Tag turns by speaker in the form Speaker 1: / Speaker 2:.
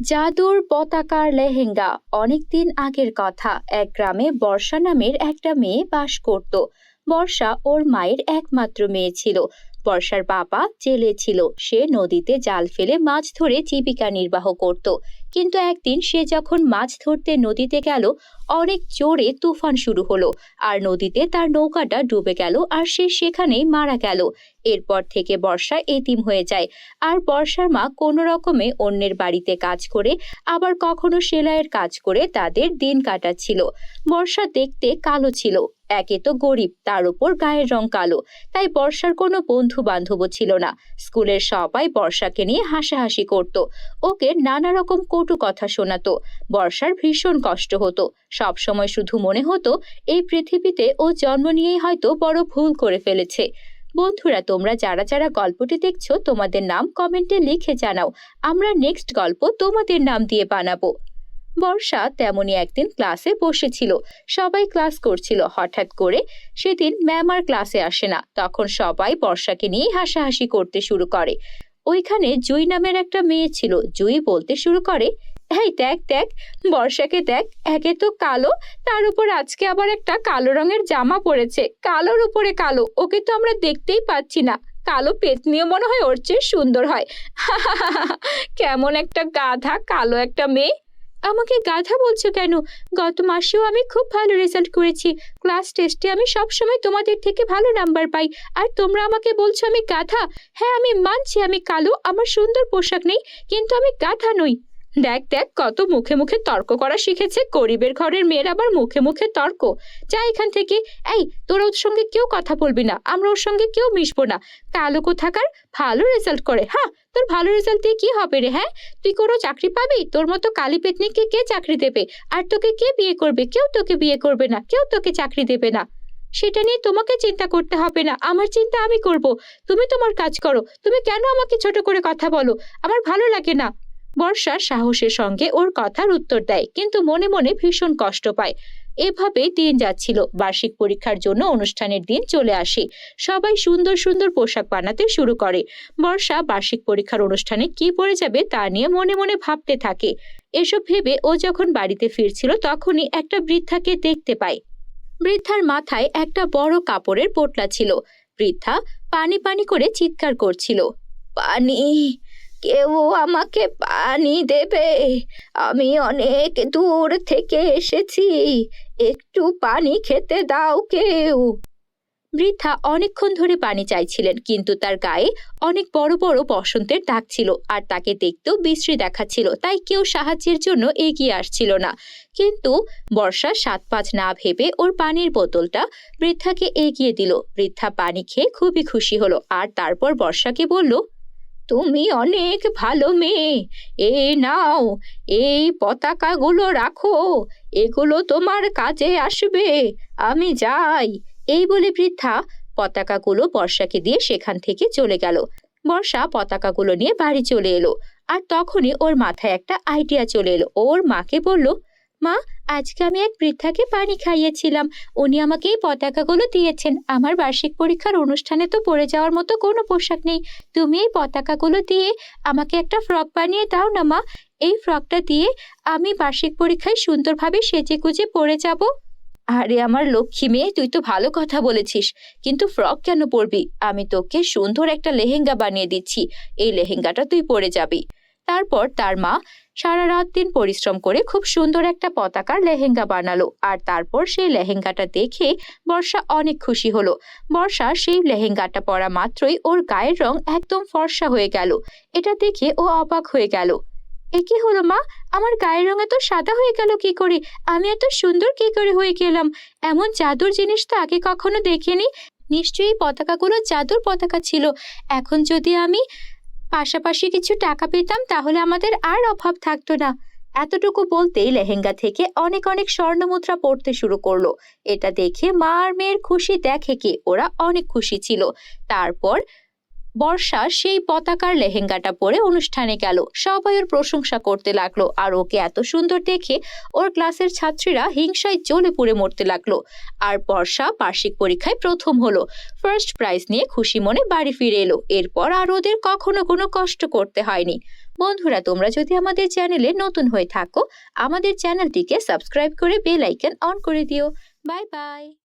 Speaker 1: জাদুর পতাকার লেহেঙ্গা অনেকদিন আগের কথা। এক গ্রামে বর্ষা নামের একটা মেয়ে বাস করত। বর্ষা ওর মায়ের একমাত্র মেয়ে ছিল। বর্ষার বাবা জেলে ছিল। সে নদীতে জাল ফেলে মাছ ধরে জীবিকা নির্বাহ করত। কিন্তু একদিন সে যখন মাছ ধরতে নদীতে গেল, অনেক জোরে তুফান শুরু হলো আর নদীতে তার নৌকাটা ডুবে গেল আর সে সেখানেই মারা গেল। এরপর থেকে বর্ষা এতিম হয়ে যায় আর বর্ষার মা কোনো রকমে অন্যের বাড়িতে কাজ করে, আবার কখনো সেলাইয়ের কাজ করে তাদের দিন কাটাচ্ছিল। বর্ষা দেখতে কালো ছিল, একে তো গরিব, তার উপর গায়ের রং কালো, তাই বর্ষার কোনো বন্ধু বান্ধবও ছিল না। স্কুলের সবাই বর্ষাকে নিয়ে হাসাহাসি করত। ওকে নানা রকম কটু কথা শোনাতো। বর্ষার ভীষণ কষ্ট হতো। সব সময় শুধু মনে হতো, এই পৃথিবীতে ও জন্ম নিয়েই হয়তো বড় ভুল করে ফেলেছে। বন্ধুরা, তোমরা যারা যারা গল্পটি দেখছ, তোমাদের নাম কমেন্টে লিখে জানাও। আমরা নেক্সট গল্প তোমাদের নাম দিয়ে বানাবো। বর্ষা তেমনই একদিন ক্লাসে বসেছিল। সবাই ক্লাস করছিল। হঠাৎ করে সেদিন ম্যাম আর ক্লাসে আসে না। তখন সবাই বর্ষাকে নিয়ে হাসাহাসি করতে শুরু করে। ওইখানে জুই নামের একটা মেয়ে ছিল। জুই বলতে শুরু করে, এই দেখ দেখ, বর্ষাকে দেখ, একে তো কালো, তার উপর আজকে আবার একটা কালো রঙের জামা পরেছে, কালোর উপরে কালো, ওকে তো আমরা দেখতেই পাচ্ছি না। কালো পেতনিও মনে হয় ওর চেয়ে সুন্দর হয়। কেমন একটা গাধা, কালো একটা মেয়ে। আমাকে গাধা বলছো কেন? গত মাসেও আমি খুব ভালো রেজাল্ট করেছি। ক্লাস টেস্টে আমি সব সময় তোমাদের থেকে ভালো নাম্বার পাই। আর তোমরা আমাকে বলছো আমি গাধা? হ্যাঁ আমি মানছি, আমি কালো, আমার সুন্দর পোশাক নেই, কিন্তু আমি গাধা নই। দেখ দেখ, কত মুখে মুখে তর্ক করা শিখেছে। গরিবের ঘরের মেয়ের আবার মুখে মুখে তর্ক। যা এখান থেকে। এই, তোর ওর সঙ্গে কেউ কথা বলবি না। আমরা ওর সঙ্গে কেউ মিশবো না। কালো কোথাকার ভালো রেজাল্ট করে। হ্যাঁ তোর ভালো রেজাল্ট দিয়ে কি হবে রে হ্যাঁ? তুই কোনো চাকরি পাবি? তোর মতো কালি পেতনিকে কে চাকরি দেবে? আর তোকে কে বিয়ে করবে? কেউ তোকে বিয়ে করবে না। কেউ তোকে চাকরি দেবে না। সেটা নিয়ে তোমাকে চিন্তা করতে হবে না। আমার চিন্তা আমি করব। তুমি তোমার কাজ করো। তুমি কেন আমাকে ছোট করে কথা বলো? আমার ভালো লাগে না। বর্ষা সাহসের সঙ্গে ওর কথার উত্তর দেয়, কিন্তু মনে মনে ভীষণ কষ্ট পায়। এভাবে দিন যাচ্ছিল। বার্ষিক পরীক্ষার জন্য অনুষ্ঠানের দিন চলে আসে। সবাই সুন্দর সুন্দর পোশাক বানাতে শুরু করে। বর্ষা বার্ষিক পরীক্ষার অনুষ্ঠানে কি পরে যাবে তা নিয়ে মনে মনে ভাবতে থাকে। এসব ভেবে ও যখন বাড়িতে ফিরছিল তখনই একটা বৃদ্ধাকে দেখতে পায়। বৃদ্ধার মাথায় একটা বড় কাপড়ের পোটলা ছিল। বৃদ্ধা পানি পানি করে চিৎকার করছিল, পানি! কেউ আমাকে পানি দেবে। আমি অনেক দূর থেকে এসেছি। একটু পানি খেতে দাও কেউ। বৃদ্ধা অনেকক্ষণ ধরে পানি চাইছিলেন, কিন্তু তার গায়ে অনেক বড় বড় বসন্তের দাগ ছিল আর তাকে দেখতেও বিশ্রী দেখাচ্ছিল, তাই কেউ সাহায্যের জন্য এগিয়ে আসছিল না। কিন্তু বর্ষা সাত পাঁচ না ভেবে ওর পানির বোতলটা বৃদ্ধাকে এগিয়ে দিল। বৃদ্ধা পানি খেয়ে খুবই খুশি হলো আর তারপর বর্ষাকে বলল তুমি অনেক ভালো মেয়ে। এ নাও, এই পতাকাগুলো রাখো। এগুলো তোমার কাজে আসবে। আমি যাই। এই বলে বৃদ্ধা পতাকাগুলো বর্ষাকে দিয়ে সেখান থেকে চলে গেল। বর্ষা পতাকাগুলো নিয়ে বাড়ি চলে এলো। আর তখনই ওর মাথায় একটা আইডিয়া চলে এলো। ওর মাকে বলল, মা আজকে আমি এক বৃদ্ধাকে পানি খাইয়েছিলাম। উনি আমাকে এই পতাকাগুলো দিয়েছেন। আমার বার্ষিক পরীক্ষার অনুষ্ঠানে তো পরে যাওয়ার মতো কোনো পোশাক নেই। তুমি এই পতাকাগুলো দিয়ে আমাকে একটা ফ্রক বানিয়ে দাও না, মা। এই ফ্রকটা দিয়ে আমি বার্ষিক পরীক্ষায় সুন্দরভাবে সেজে গুজে পরে যাব। আরে আমার লক্ষ্মী মেয়ে, তুই তো ভালো কথা বলেছিস। কিন্তু ফ্রক কেন পরবি? আমি তোকে সুন্দর একটা লেহেঙ্গা বানিয়ে দিচ্ছি। এই লেহেঙ্গাটা তুই পরে যাবি। তারপর তার মা সারা রাত দিন পরিশ্রম করে খুব সুন্দর একটা পতাকার লেহেঙ্গা বানালো। আর তারপর সেই লেহেঙ্গাটা দেখে বর্ষা অনেক খুশি হলো। বর্ষা সেই লেহেঙ্গাটা পরা মাত্রই ওর গায়ের রং একদম ফর্সা হয়ে গেল। এটা দেখে ও অবাক হয়ে গেল। এ কি হলো মা? আমার গায়ের রং এত সাদা হয়ে গেল কি করে? আমি এত সুন্দর কি করে হয়ে গেলাম? এমন জাদুর জিনিস তো আগে কখনো দেখিনি। নিশ্চয়ই পতাকাগুলো জাদুর পতাকা ছিল। এখন যদি আমি পাশাপাশি কিছু টাকা পেতাম তাহলে আমাদের আর অভাব থাকতো না। এতটুকু বলতেই লেহেঙ্গা থেকে অনেক অনেক স্বর্ণমুদ্রা পড়তে শুরু করল। এটা দেখে মা আর মেয়ের খুশি দেখে কি ওরা অনেক খুশি ছিল। তারপর বর্ষা সেই পতাকার লেহেঙ্গাটা পরে অনুষ্ঠানে গেল। সবাই ওর প্রশংসা করতে লাগল আর ওকে এত সুন্দর দেখে ওর ক্লাসের ছাত্রীরা হিংসায় জ্বলে পুড়ে মরতে লাগল। আর বর্ষা বার্ষিক পরীক্ষায় প্রথম হলো। ফার্স্ট প্রাইজ নিয়ে খুশি মনে বাড়ি ফিরে এলো। এরপর আর ওদের কখনো কোনো কষ্ট করতে হয়নি। বন্ধুরা, তোমরা যদি আমাদের চ্যানেলে নতুন হয়ে থাকো, আমাদের চ্যানেলটিকে সাবস্ক্রাইব করে বেল আইকন অন করে দিও। Bye bye.